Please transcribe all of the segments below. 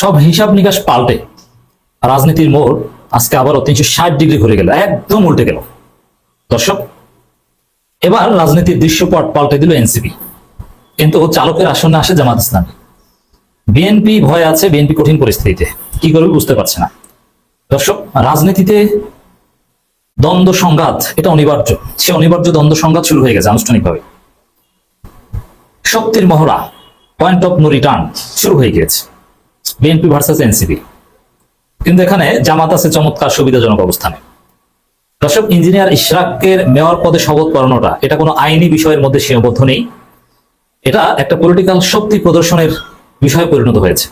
সব হিসাব নিকাশ পাল্টে। রাজনীতির মোড় আজকে আবারও তিনশো ষাট ডিগ্রি ঘুরে গেল, একদম উল্টে গেল। দর্শক, এবার রাজনীতির দৃশ্যপট পাল্টে দিল এনসিপি। কিন্তু চালকের আসনে আসে জামাত ইসলামী। বিএনপি ভয় আছে, বিএনপি কঠিন পরিস্থিতিতে। কি করবে বুঝতে পারছে না। দর্শক, রাজনীতিতে দ্বন্দ্ব সংঘাত, এটা অনিবার্য। সে অনিবার্য দ্বন্দ্ব সংঘাত শুরু হয়ে গেছে আনুষ্ঠানিকভাবে। শক্তির মহড়া পয়েন্ট অফ নো রিটার্ন শুরু হয়ে গিয়েছে। বিএনপি ভার্সেস এনসিপি কিন্তু এখানে জামাত আছে চমৎকার সুবিধাজনক অবস্থানে। দর্শক ইঞ্জিনিয়ার ইশরাকের মেয়র পদে শপথ করানোটা এটা কোনো আইনি বিষয়ের মধ্যে সীমাবদ্ধ নেই। এটা একটা পলিটিক্যাল শক্তি প্রদর্শনের বিষয়ে পরিণত হয়েছে।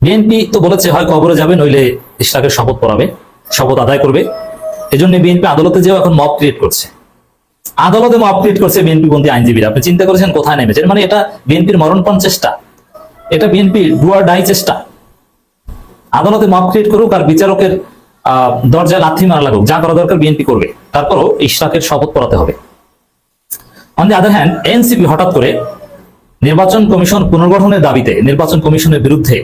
বিএনপি তো বলেছে, হয় কবরে যাবে, নইলে ইশরাকের শপথ পড়াবে, শপথ আদায় করবে। এজন্য বিএনপি আদালতে যেও এখন মব ক্রিয়েট করছে। আদালতে মব ক্রিয়েট করছে বিএনপি বন্দী আইনজীবীরা। আপনি চিন্তা করেছেন কোথায় নেমেছেন? মানে এটা বিএনপির মরণপণ চেষ্টা। এটা বিএনপির ডুয়ার ডাই চেষ্টা। আদালতে মাপ ক্রিয়েট করুক আর বিচারকের দরজায় লাথি মারা লাগুক, যা করা দরকার বিএনপি করবে। তারপরও ইশরাকের শপথ পড়াতে হবে। On the other hand NCP হঠাৎ করে নির্বাচন কমিশন পুনর্গঠনের দাবিতে, নির্বাচন কমিশনের বিরুদ্ধে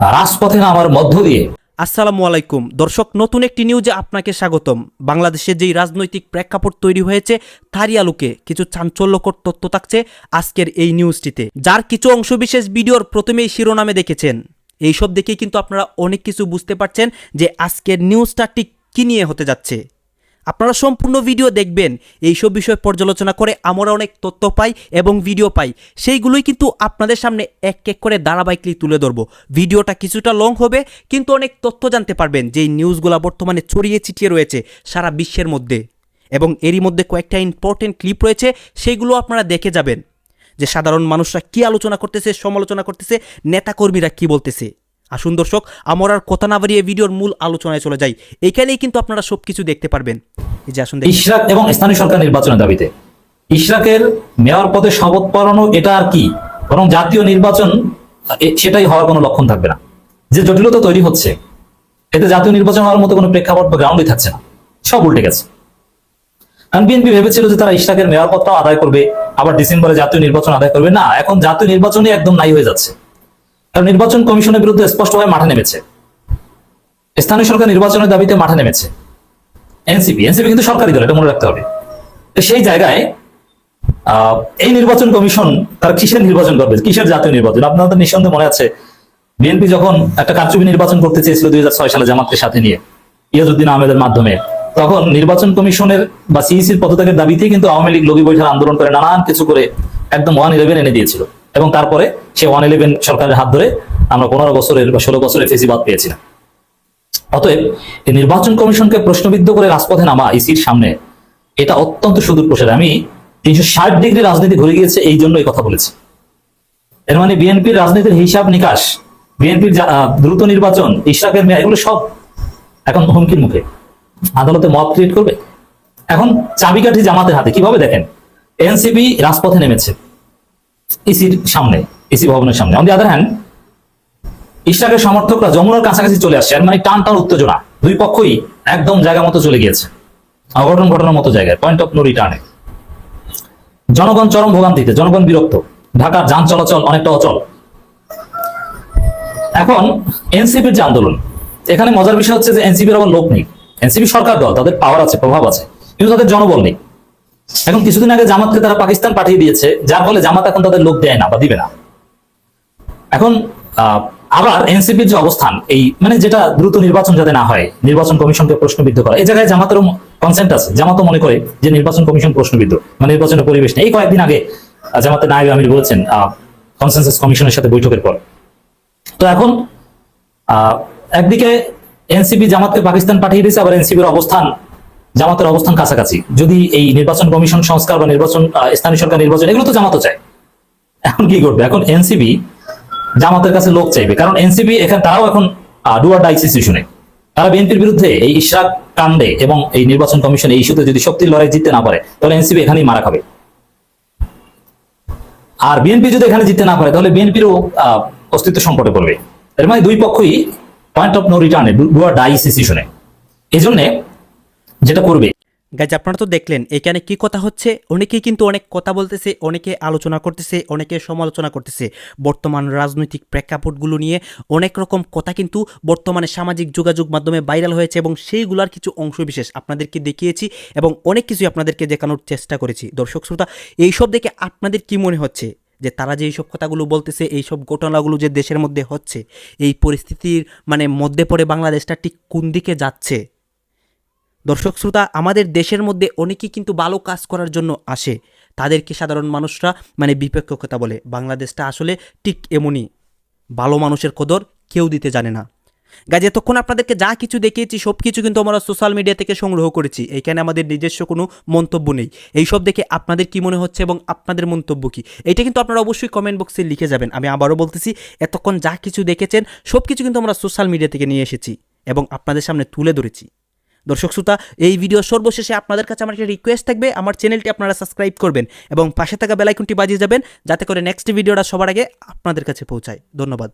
রাজপথে নামার মধ্য দিয়ে আসসালামু আলাইকুম। দর্শক, নতুন একটি নিউজে আপনাকে স্বাগতম। বাংলাদেশে যেই রাজনৈতিক প্রেক্ষাপট তৈরি হয়েছে, তারই আলোকে কিছু চাঞ্চল্যকর তথ্য থাকছে আজকের এই নিউজটিতে। যার কিছু অংশবিশেষ ভিডিওর প্রথমেই শিরোনামে দেখেছেন। এইসব দেখে কিন্তু আপনারা অনেক কিছু বুঝতে পারছেন যে আজকের নিউজটা ঠিক কী নিয়ে হতে যাচ্ছে। আপনারা সম্পূর্ণ ভিডিও দেখবেন। এইসব বিষয় পর্যালোচনা করে আমরা অনেক তথ্য পাই এবং ভিডিও পাই। সেইগুলোই কিন্তু আপনাদের সামনে এক এক করে ধারাবাহিকলি তুলে ধরবো। ভিডিওটা কিছুটা লং হবে, কিন্তু অনেক তথ্য জানতে পারবেন যেই নিউজগুলো বর্তমানে ছড়িয়ে ছিটিয়ে রয়েছে সারা বিশ্বের মধ্যে। এবং এরই মধ্যে কয়েকটা ইম্পর্টেন্ট ক্লিপ রয়েছে সেইগুলো আপনারা দেখে যাবেন। যে সাধারণ মানুষরা কি আলোচনা করতেছে, সমালোচনা করতেছে, নেতাকর্মীরা কি বলতেছে। আসুন দর্শক, আমার আর কথা না বাড়িয়ে ভিডিওর মূল আলোচনায় চলে যাই। এখানেই কিন্তু আপনারা সবকিছু দেখতে পারবেন। এই যে আসুন ইশরাক এবং স্থানীয় সরকার নির্বাচনের দাবিতে। ইশরাকের মেয়র পদে শপথ পড়ানো এটা আর কি? বরং জাতীয় নির্বাচন সেটাই হওয়ার কোনো লক্ষণ থাকবে না। যে জটিলতা তৈরি হচ্ছে, এতে জাতীয় নির্বাচন হওয়ার মতো কোনো প্রেক্ষাপট বা গ্রাউন্ডই থাকছে না। সব উল্টে গেছে। কারণ বিএনপি ভেবেছিল যে তারা ইশরাকের মেয়র পদটাও আদায় করবে, আবার ডিসেম্বরে জাতীয় নির্বাচন আদায় করবে। না, এখন জাতীয় নির্বাচনই একদম নাই হয়ে যাচ্ছে। কারণ নির্বাচন কমিশনের বিরুদ্ধে স্পষ্টভাবে মাঠে নেমেছে। স্থানীয় সরকার নির্বাচনের দাবিতে মাঠে নেমেছে। এনসিপি এনসিপি কিন্তু সরকারি দল, এটা মনে রাখতে হবে। তো সেই জায়গায় এই নির্বাচন কমিশন তারা কিসের নির্বাচন করবে? কিসের জাতীয় নির্বাচন? আপনাদের নিঃসন্দেহে মনে আছে, বিএনপি যখন একটা কারচুপি নির্বাচন করতে চেয়েছিল দুই হাজার ছয় সালে জামাতকে সাথে নিয়ে ইয়াজউদ্দিন আহমেদের মাধ্যমে, তখন নির্বাচন কমিশনের বা সিইসির পদত্যাগের দাবিতে কিন্তু আওয়ামী লীগ লগি বৈঠার আন্দোলন করে নানান কিছু করে একদম ওয়ান ইলেভেন এনে দিয়েছিল। এবং তারপরে সে ওয়ান ইলেভেন সরকারের হাত ধরে আমরা পনেরো বছরের বা ষোলো বছরের ফেসিবাদ পেয়েছিলাম। অতএব এই নির্বাচন কমিশনকে প্রশ্নবিদ্ধ করে রাজপথে নামা ইসির সামনে, এটা অত্যন্ত সুদূর প্রসারে। আমি তিনশো ষাট ডিগ্রি রাজনীতি ঘুরে গিয়েছে, এই জন্য এই কথা বলেছি। এর মানে বিএনপির রাজনীতির হিসাব নিকাশ, বিএনপির দ্রুত নির্বাচন, ইশরাকের মেয়া এগুলো সব এখন হুমকির মুখে। আদালতে মত ক্রিয়েট করবে? এখন চাবিকাঠি জামাতের হাতে, কীভাবে দেখেন? এনসিপি রাজপথে নেমেছে। ইসির সামনে ইসি ভবনের সামনে। অন দি আদার হ্যান্ড ইশরাকের সমর্থকরা যমুনার কাছাকাছি চলে আসছে, এর মানে টান টান উত্তেজনা। দুই পক্ষই একদম জায়গা মতো চলে গিয়েছে। অঘটন ঘটনার মতো জায়গায় পয়েন্ট অফ নো রিটার্নে জনগণ চরম ভোগান্তিতে, জনগণ বিরক্ত। ঢাকার যান চলাচল অনেকটা অচল। এখন, এনসিপির যে আন্দোলন, এখানে মজার বিষয় হচ্ছে যে এনসিপির আবার লোক নেই। এনসিপি সরকার দল, তাদের পাওয়ার আছে, প্রভাব আছে। কিন্তু তাদের জনবল নেই। এখন কিছুদিন আগে জামাতকে তারা পাকিস্তান পাঠিয়ে দিয়েছে যার ফলে জামাত এখন তাদের লোক দেয় না বা দিবে না। এখন আবার এনসিপির যে অবস্থান এই মানে যেটা দ্রুত নির্বাচন যাতে না হয় নির্বাচন কমিশনকে প্রশ্নবিদ্ধ করা এই জায়গায় জামাতেরও কনসেন্ট আছে। জামাতও মনে করে যে নির্বাচন কমিশন প্রশ্নবিদ্ধ মানে নির্বাচনের পরিবেশ নেই। এই কয়েকদিন আগে আহ, জামাতের নায়ক আমির বলেছেন কনসেন্সাস কমিশনের সাথে বৈঠকের পর। তো এখন একদিকে এনসিপি জামাতকে পাকিস্তান পাঠিয়ে দিয়েছে আবার এনসিপির অবস্থান জামাতের অবস্থান কাছাকাছি। যদি এই নির্বাচন কমিশন সংস্কার বা নির্বাচন স্থানীয় সরকার নির্বাচন, এগুলো তো জামাতও চায়। এখন কি করবে? এখন এনসিবি জামাতের কাছে লোক চাইবে। কারণ এনসিবি এখানে, তারাও এখন ডুয়ার ডাইস ইস্যুনে তারা বিএনপির বিরুদ্ধে এই ইশরাক কাণ্ডে এবং এই নির্বাচন কমিশন এই ইস্যুতে যদি শক্তির লড়াই জিততে না পারে, তাহলে এনসিবি এখানেই মারা খাবে। আর বিএনপি যদি এখানে জিততে না পারে, তাহলে বিএনপিরও অস্তিত্ব সংকটে পড়বে। এর মানে দুই পক্ষই পয়েন্ট অফ নো রিটার্নে ডুয়ার ডাইস ইস্যুনে এই জন্যে যেটা করবে। গাইজ আপনারা তো দেখলেন, এখানে কি কথা হচ্ছে? অনেকেই কিন্তু অনেক কথা বলতেছে, অনেকে আলোচনা করতেছে, অনেকে সমালোচনা করতেছে। বর্তমান রাজনৈতিক প্রেক্ষাপটগুলো নিয়ে অনেক রকম কথা কিন্তু বর্তমানে সামাজিক যোগাযোগ মাধ্যমে ভাইরাল হয়েছে এবং সেইগুলোর কিছু অংশবিশেষ আপনাদেরকে দেখিয়েছি এবং অনেক কিছুই আপনাদেরকে দেখানোর চেষ্টা করেছি। দর্শক, শ্রোতা, এইসব দেখে আপনাদের কি মনে হচ্ছে? যে তারা যে এইসব কথাগুলো বলতেছে, এইসব ঘটনাগুলো যে দেশের মধ্যে হচ্ছে, এই পরিস্থিতির মানে মধ্যে পড়ে বাংলাদেশটা ঠিক কোন দিকে যাচ্ছে? দর্শক শ্রোতা, আমাদের দেশের মধ্যে অনেকেই কিন্তু ভালো কাজ করার জন্য আসে। তাদেরকে সাধারণ মানুষরা মানে বিপক্ষ কথা বলে। বাংলাদেশটা আসলে ঠিক এমনই। ভালো মানুষের কদর কেউ দিতে জানে না। গাছ এতক্ষণ আপনাদেরকে যা কিছু দেখিয়েছি, সব কিছু কিন্তু আমরা সোশ্যাল মিডিয়া থেকে সংগ্রহ করেছি। এইখানে আমাদের নিজস্ব কোনো মন্তব্য নেই। এইসব দেখে আপনাদের কি মনে হচ্ছে এবং আপনাদের মন্তব্য কি? এটা কিন্তু আপনারা অবশ্যই কমেন্ট বক্সে লিখে যাবেন। আমি আবারও বলতেছি, এতক্ষণ যা কিছু দেখেছেন, সব কিছু কিন্তু আমরা সোশ্যাল মিডিয়া থেকে নিয়ে এসেছি এবং আপনাদের সামনে তুলে ধরেছি। দর্শক শ্রোতা, এই ভিডিও সর্বশেষে আপনাদের কাছে আমার একটা রিকোয়েস্ট থাকবে। আমার চ্যানেলটি আপনারা সাবস্ক্রাইব করবেন এবং পাশে থাকা বেলাইকনটি বাজিয়ে যাবেন যাতে করে নেক্সট ভিডিওটা সবার আগে আপনাদের কাছে পৌঁছায়। ধন্যবাদ।